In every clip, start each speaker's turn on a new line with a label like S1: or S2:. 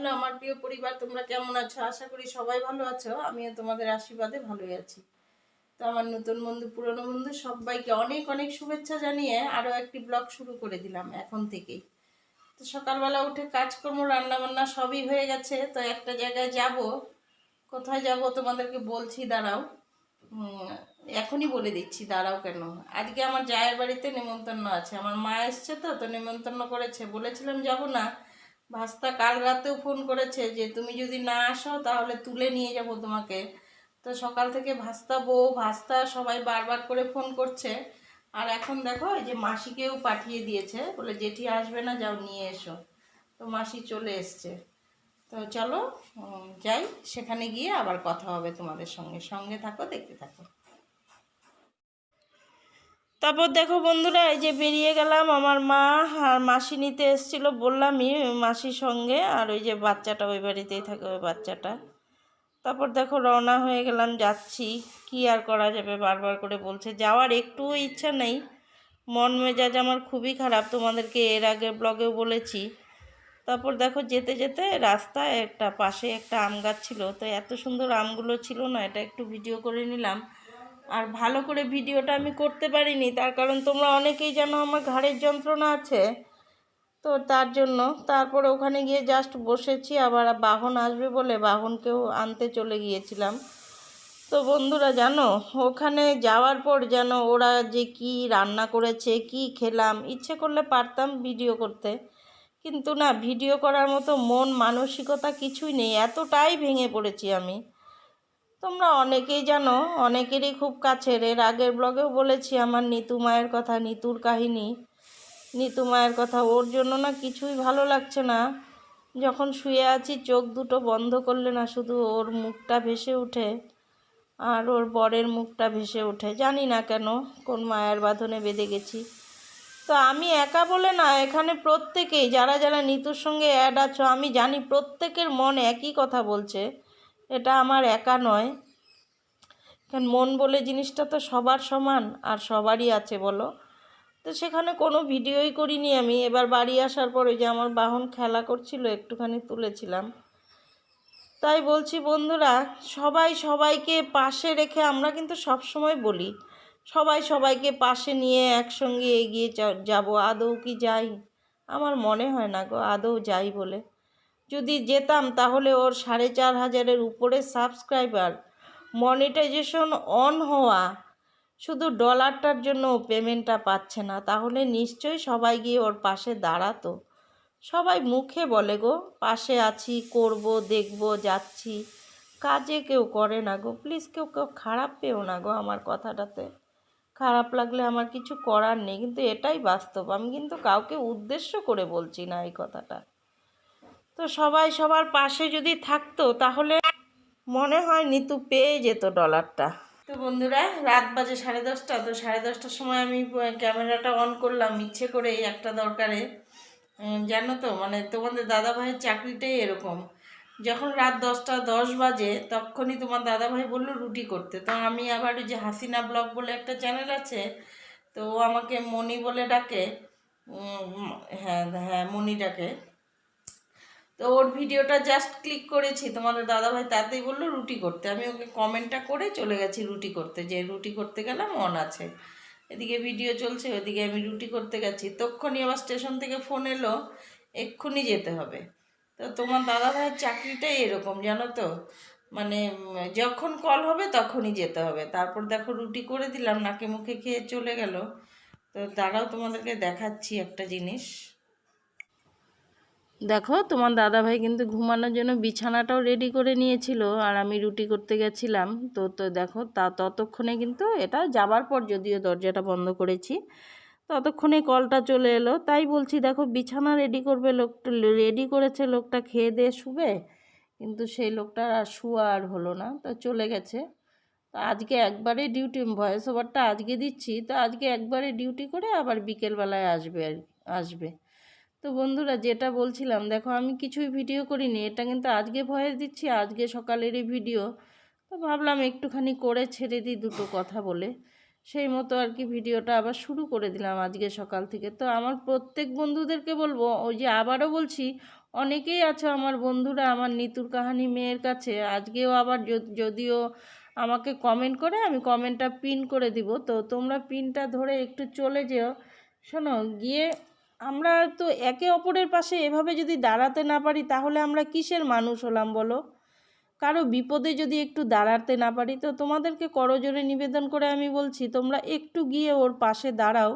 S1: Hello আমার প্রিয় পরিবার, তোমরা কেমন আছো? আশা করি সবাই ভালো আছো। আমিও তোমাদের আশীর্বাদে ভালোই আছি। তো আমার নতুন বন্ধু, পুরনো বন্ধু, সবাইকে অনেক অনেক শুভেচ্ছা জানিয়ে আরও একটি ব্লগ শুরু করে দিলাম এখন থেকেই। তো সকালবেলা উঠে কাজকর্ম রান্না বান্না সবই হয়ে গেছে। তো একটা জায়গায় যাব, কোথায় যাব তোমাদেরকে বলছি, দাঁড়াও। এখনই বলে দিচ্ছি, দাঁড়াও কেন? আজকে আমার জায়ের বাড়িতে নেমন্তন্ন আছে। আমার মা এসছে তো তো নেমন্তন্ন করেছে। বলেছিলাম, যাব না। ভাস্তা কাল রাতেও ফোন করেছে যে, তুমি যদি না আসো তাহলে তুলে নিয়ে যাব তোমাকে। তো সকাল থেকে ভাস্তা বউ, ভাস্তা সবাই বারবার করে ফোন করছে। আর এখন দেখো, এই যে মাসিকেও পাঠিয়ে দিয়েছে। বলে, জেঠি আসবে না, যাও নিয়ে এসো। তো মাসি চলে এসছে। তো চলো যাই, সেখানে গিয়ে আবার কথা হবে তোমাদের সঙ্গে। সঙ্গে থাকো, দেখতে থাকো। তারপর দেখো বন্ধুরা, এই যে বেরিয়ে গেলাম, আমার মা আর মাসি নিতে এসেছিল বললামই মাসির সঙ্গে, আর ওই যে বাচ্চাটা ওই বাড়িতেই থাকে, ওই বাচ্চাটা। তারপর দেখো রওনা হয়ে গেলাম, যাচ্ছি। কি আর করা যাবে, বারবার করে বলছে, যাওয়ার একটুও ইচ্ছা নেই। মন মেজাজ আমার খুবই খারাপ, তোমাদেরকে এর আগে ব্লগেও বলেছি। তারপর দেখো যেতে যেতে রাস্তায় একটা পাশে একটা আম গাছ ছিল, তো এত সুন্দর আমগুলো ছিল না, এটা একটু ভিডিও করে নিলাম। আর ভালো করে ভিডিওটা আমি করতে পারিনি, তার কারণ তোমরা অনেকেই জানো আমার ঘাড়ের যন্ত্রণা আছে। তো তার জন্য তারপরে ওখানে গিয়ে জাস্ট বসেছি, আবার বাহন আসবে বলে বাহনকেও আনতে চলে গিয়েছিলাম। তো বন্ধুরা জানো, ওখানে যাওয়ার পর যেন ওরা যে কি রান্না করেছে, কি খেলাম, ইচ্ছে করলে পারতাম ভিডিও করতে। কিন্তু না, ভিডিও করার মতো মন, মানসিকতা কিছুই নেই, এতটাই ভেঙে পড়েছি আমি। তোমরা অনেকেই জানো, অনেকেরই খুব কাছের। এর আগের ব্লগেও বলেছি আমার নিতু মায়ের কথা, নিতুর কাহিনী। নিতু মায়ের কথা, ওর জন্য না কিছুই ভালো লাগছে না। যখন শুয়ে আছি, চোখ দুটো বন্ধ করলে না শুধু ওর মুখটা ভেসে ওঠে আর ওর বরের মুখটা ভেসে ওঠে। জানি না কেন, কোন মায়ের বাঁধনে বেঁধে গেছি। তো আমি একা বলে না, এখানে প্রত্যেকেই, যারা যারা নিতুর সঙ্গে অ্যাড আছো, আমি জানি প্রত্যেকের মন একই কথা বলছে। এটা আমার একা নয়। কারণ মন বলে জিনিসটা তো সবার সমান আর সবারই আছে বলো। তো সেখানে কোনো ভিডিওই করিনি আমি। এবার বাড়ি আসার পরে যে আমার বাহন খেলা করছিল, একটুখানি তুলেছিলাম। তাই বলছি, বন্ধুরা, সবাই সবাইকে পাশে রেখে আমরা কিন্তু সব সময় বলি, সবাই সবাইকে পাশে নিয়ে একসঙ্গে এগিয়ে যাব। আদৌ কি যাই? আমার মনে হয় না গো, আদৌ যাই বলে। যদি যেতাম তাহলে ওর সাড়ে চার হাজারের উপরে সাবস্ক্রাইবার মনিটাইজেশন অন হওয়া। শুধু ডলারটার জন্য পেমেন্টটা পাচ্ছে না, তাহলে নিশ্চয়ই সবাই গিয়ে ওর পাশে দাঁড়াতো। সবাই মুখে বলে গো, পাশে আছি, করব, দেখব, যাচ্ছি। কাজে কেউ করে না গো প্লিজ কেউ কেউ খারাপ পেও না গো আমার কথাটাতে। খারাপ লাগলে আমার কিছু করার নেই, কিন্তু এটাই বাস্তব। আমি কিন্তু কাউকে উদ্দেশ্য করে বলছি না এই কথাটা। তো সবাই সবার পাশে যদি থাকতো, তাহলে মনে হয় নিতু পেয়ে যেত ডলারটা তো বন্ধুরা, রাত বাজে সাড়ে দশটা, তো সাড়ে দশটার সময় আমি ক্যামেরাটা অন করলাম, ইচ্ছে করে একটা দরকারে। জানো তো মানে তোমাদের দাদা ভাইয়ের চাকরিটাই এরকম। যখন রাত দশটা, দশ বাজে, তখনই তোমার দাদা ভাই বলল রুটি করতে। তো আমি আবার ওই যে হাসিনা ব্লগ বলে একটা চ্যানেল আছে, তো আমাকে মনি বলে ডাকে। হ্যাঁ হ্যাঁ মনি ডাকে। তো ওর ভিডিওটা জাস্ট ক্লিক করেছি। তোমাদের দাদাভাই তাতেই বলল, রুটি করতে। আমি ওকে কমেন্টটা করে চলে গেছি রুটি করতে, যে রুটি করতে গেলাম মন আছে। এদিকে ভিডিও চলছে, ওদিকে আমি রুটি করতে গেছি। তক্ষুনি আবার স্টেশন থেকে ফোন এলো, এক্ষুনি যেতে হবে। তো তোমার দাদাভাইয়ের চাকরিটাই এরকম, জানো তো? মানে যখন কল হবে তখনই যেতে হবে। তারপর দেখো রুটি করে দিলাম, নাকে মুখে খেয়ে চলে গেল। তো দাঁড়াও তোমাদেরকে দেখাচ্ছি একটা জিনিস। দেখো, তোমার দাদাভাই কিন্তু ঘুমানোর জন্য বিছানাটাও রেডি করে নিয়েছিল আর আমি রুটি করতে গেছিলাম। তো তো দেখো, তা ততক্ষণে কিন্তু এটা যাবার পর যদিও দরজাটা বন্ধ করেছি, ততক্ষণে কলটা চলে এলো। তাই বলছি, দেখো, বিছানা রেডি করবে লোকটা রেডি করেছে লোকটা খেয়ে দিয়ে শুবে, কিন্তু সেই লোকটা আর শুয়া আর হলো না, তো চলে গেছে। তো আজকে একবারে ডিউটি ভয়েস ওভারটা আজকে দিচ্ছি, তো আজকে একবারে ডিউটি করে আবার বিকেলবেলায় আসবে আর আসবে। তো বন্ধুরা যেটা বলছিলাম, দেখো আমি কিছুই ভিডিও করিনি, এটা কিন্তু আজকে ভয়েস দিচ্ছি, আজকে সকালেরই ভিডিও তো ভাবলাম একটুখানি করে ছেড়ে দিই দুটো কথা বলে। সেই মতো আর কি ভিডিওটা আবার শুরু করে দিলাম আজকে সকাল থেকে। তো আমার প্রত্যেক বন্ধুদেরকে বলব, ওই যে আবারও বলছি, অনেকেই আছে আমার বন্ধুরা, আমার নিতুর কাহানি মেয়ের কাছে। আজকেও আবার যদিও আমাকে কমেন্ট করে, আমি কমেন্টটা পিন করে দিব। তো তোমরা পিনটা ধরে একটু চলে যেও। শোনো, গিয়ে আমরা তো একে অপরের পাশে এভাবে যদি দাঁড়াতে না পারি, তাহলে আমরা কিসের মানুষ হলাম বলো? কারও বিপদে যদি একটু দাঁড়াতে না পারি, তো তোমাদেরকে করজোরে নিবেদন করে আমি বলছি, তোমরা একটু গিয়ে ওর পাশে দাঁড়াও।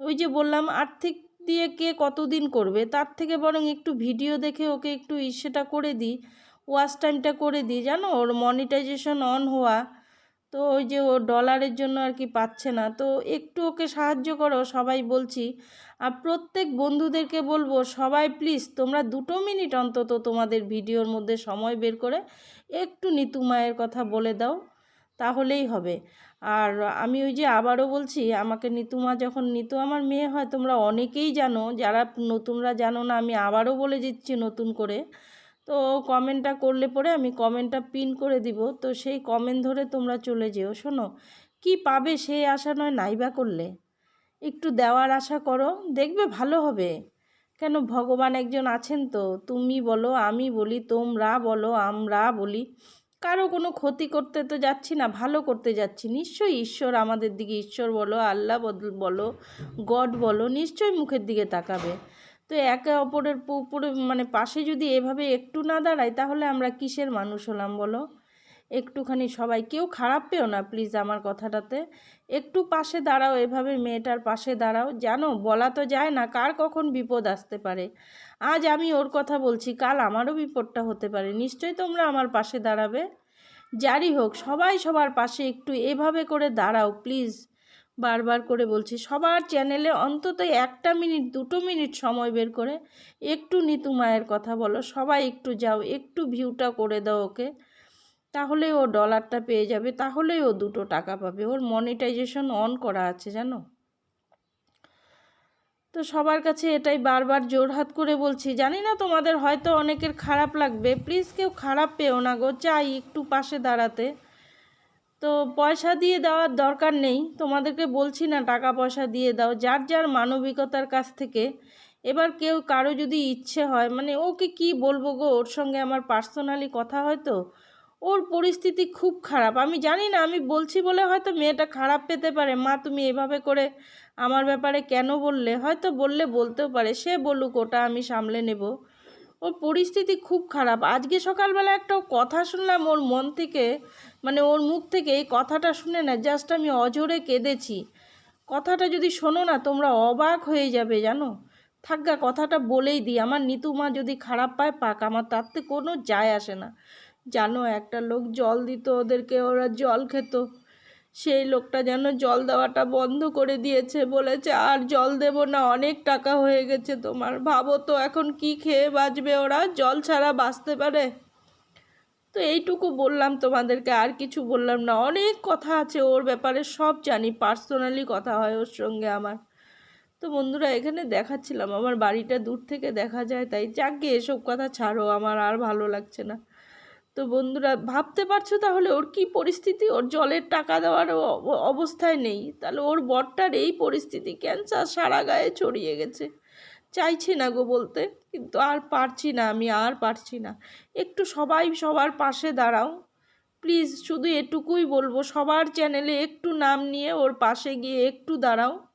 S1: ওই যে বললাম, আর্থিক দিয়ে কে কতদিন করবে, তার থেকে বরং একটু ভিডিও দেখে ওকে একটু সেটা করে দিই, ওয়াচ টাইমটা করে দিই। জানো, ওর মনিটাইজেশন অন হওয়া তো ওই যে ও ডলারের জন্য আর কি পাচ্ছে না। তো একটু ওকে সাহায্য করো, সবাই বলছি। আর প্রত্যেক বন্ধুদেরকে বলব, সবাই প্লিজ তোমরা দুটো মিনিট অন্তত তোমাদের ভিডিওর মধ্যে সময় বের করে একটু নিতু মায়ের কথা বলে দাও, তাহলেই হবে। আর আমি ওই যে আবারও বলছি, আমাকে নিতুমা যখন, নিতু আমার মেয়ে হয়, তোমরা অনেকেই জানো, যারা নতুনরা জানো না, আমি আবারও বলে দিচ্ছি নতুন করে। তো কমেন্টটা করলে পরে আমি কমেন্টটা পিন করে দিব। তো সেই কমেন্ট ধরে তোমরা চলে যেও। শোনো, কি পাবে সেই আশা নয় নাইবা করলে? একটু দেওয়ার আশা করো, দেখবে ভালো হবে। কেন ভগবান একজন আছেন তো? তুমি বলো, আমি বলি, তোমরা বলো, আমরা বলি। কারও কোনো ক্ষতি করতে তো যাচ্ছি না, ভালো করতে যাচ্ছি। নিশ্চয়ই ঈশ্বর আমাদের দিকে, ঈশ্বর বলো, আল্লাহ বলো, গড বলো, নিশ্চয়ই মুখের দিকে তাকাবে। তো একে অপরের প- উপরে মানে পাশে যদি এভাবে একটু না দাঁড়াই তাহলে আমরা কিসের মানুষ হলাম বলো? একটুখানি সবাই, কেউ খারাপ পেও না প্লিজ আমার কথাটাতে। একটু পাশে দাঁড়াও, এভাবে মেয়েটার পাশে দাঁড়াও। জানো, বলা তো যায় না কার কখন বিপদ আসতে পারে। আজ আমি ওর কথা বলছি, কাল আমারও বিপদটা হতে পারে। নিশ্চয়ই তোমরা আমার পাশে দাঁড়াবে। যারই হোক, সবাই সবার পাশে একটু এভাবে করে দাঁড়াও প্লিজ বারবার করে বলছি, সবার চ্যানেলে অন্তত একটা মিনিট, দুটো মিনিট সময় বের করে একটু নিতু মায়ের কথা বলো, সবাই একটু যাও, একটু ভিউটা করে দাও ওকে। তাহলে ও ডলারটা পেয়ে যাবে তাহলেই ও দুটো টাকা পাবে। ওর মনিটাইজেশন অন করা আছে, জানো? তো সবার কাছে এটাই বারবার জোরহাত করে বলছি, জানি না তোমাদের হয়তো অনেকের খারাপ লাগবে প্লিজ কেউ খারাপ পেও না গো চাই একটু পাশে দাঁড়াতে। তো পয়সা দিয়ে দেওয়ার দরকার নেই। তোমাদেরকে বলছি না টাকা পয়সা দিয়ে দাও। যার যার মানবিকতার কাছ থেকে। এবার কেউ কারও যদি ইচ্ছে হয় মানে ওকে কি বলব গো? ওর সঙ্গে আমার পার্সোনালি কথা হয়তো ওর পরিস্থিতি খুব খারাপ। আমি জানি না, আমি বলছি বলে হয়তো মেয়েটা খারাপ পেতে পারে। মা, তুমি এভাবে করে আমার ব্যাপারে কেন বললে? হয়তো বললে বলতেও পারে। সে বলুক, ওটা আমি সামলে নেব। ওর পরিস্থিতি খুব খারাপ। আজকে সকালবেলা একটা কথা শুনলাম ওর মন থেকে মানে ওর মুখ থেকে এই কথাটা শুনে না জাস্ট আমি অজোরে কেঁদেছি। কথাটা যদি শোনো না তোমরা অবাক হয়ে যাবে, জানো? থাকগা কথাটা বলেই দিই। আমার নিতুমা যদি খারাপ পায়, পাক, আমার তাতে কোনো যায় আসে না। জানো, একটা লোক জল দিত, ওদেরকে ওরা জল খেত। সেই লোকটা যেন জল দেওয়াটা বন্ধ করে দিয়েছে বলেছে, আর জল দেব না, অনেক টাকা হয়ে গেছে তোমার। ভাবো তো এখন কি খেয়ে বাঁচবে ওরা, জল ছাড়া বাঁচতে পারে? তো এইটুকু বললাম তোমাদেরকে, আর কিছু বললাম না। অনেক কথা আছে ওর ব্যাপারে, সব জানি, পার্সোনালি কথা হয় ওর সঙ্গে আমার। তো বন্ধুরা, এখানে দেখাচ্ছিলাম, আমার বাড়িটা দূর থেকে দেখা যায়, তাই যাকে এসব কথা ছাড়ো, আমার আর ভালো লাগছে না। তো বন্ধুরা, ভাবতে পারছ তাহলে ওর কি পরিস্থিতি? ওর জলের টাকা দেওয়ার অব- অবস্থায় নেই। তাহলে ওর বরটার এই পরিস্থিতি, ক্যান্সার সারা গায়ে ছড়িয়ে গেছে। চাইছি না গো বলতে, কিন্তু আর পারছি না আমি, আর পারছি না। একটু সবাই সবার পাশে দাঁড়াও। প্লিজ, শুধু এটুকুই বলব, সবার চ্যানেলে একটু নাম নিয়ে ওর পাশে গিয়ে একটু দাঁড়াও।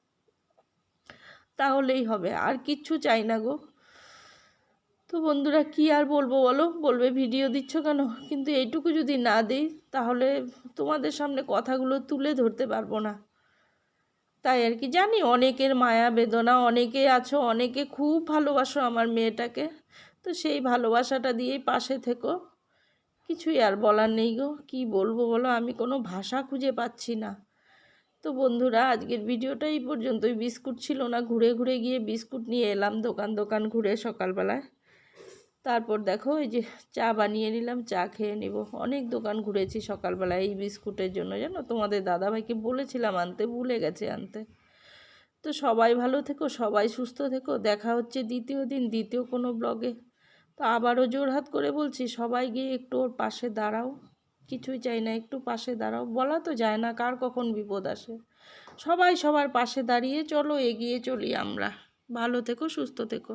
S1: তাহলেই হবে, আর কিচ্ছু চাই না গো। তো বন্ধুরা কি আর বলব বলো? বলবে ভিডিও দিচ্ছ কেন? কিন্তু এইটুকু যদি না দিই, তাহলে তোমাদের সামনে কথাগুলো তুলে ধরতে পারব না। তাই আর কি, জানি অনেকের মায়া বেদনা, অনেকে আছো, অনেকে খুব ভালোবাসো আমার মেয়েটাকে। তো সেই ভালোবাসাটা দিয়েই পাশে থেকো। কিছুই আর বলার নেই গো, কি বলব বলো? আমি কোনো ভাষা খুঁজে পাচ্ছি না। তো বন্ধুরা, আজকের ভিডিওটা এই পর্যন্তই। বিস্কুট ছিল না, ঘুরে ঘুরে গিয়ে বিস্কুট নিয়ে এলাম দোকান দোকান ঘুরে সকালবেলায়। তারপর দেখো এই যে চা বানিয়ে নিলাম, চা খেয়ে নেব। অনেক দোকান ঘুরেছি সকালবেলা এই বিস্কুটের জন্য, জানো? তোমাদের দাদাভাইকে বলেছিলাম আনতে, ভুলে গেছে আনতে। তো সবাই ভালো থেকো, সবাই সুস্থ থেকো। দেখা হচ্ছে দ্বিতীয় দিন, দ্বিতীয় কোনো ব্লগে। তো আবারও জোরহাত করে বলছি, সবাই গিয়ে একটু ওর পাশে দাঁড়াও। কিছুই চাই না, একটু পাশে দাঁড়াও। বলা তো যায় না কার কখন বিপদ আসে। সবাই সবার পাশে দাঁড়িয়ে চলো, এগিয়ে চলি আমরা। ভালো থেকো, সুস্থ থেকো।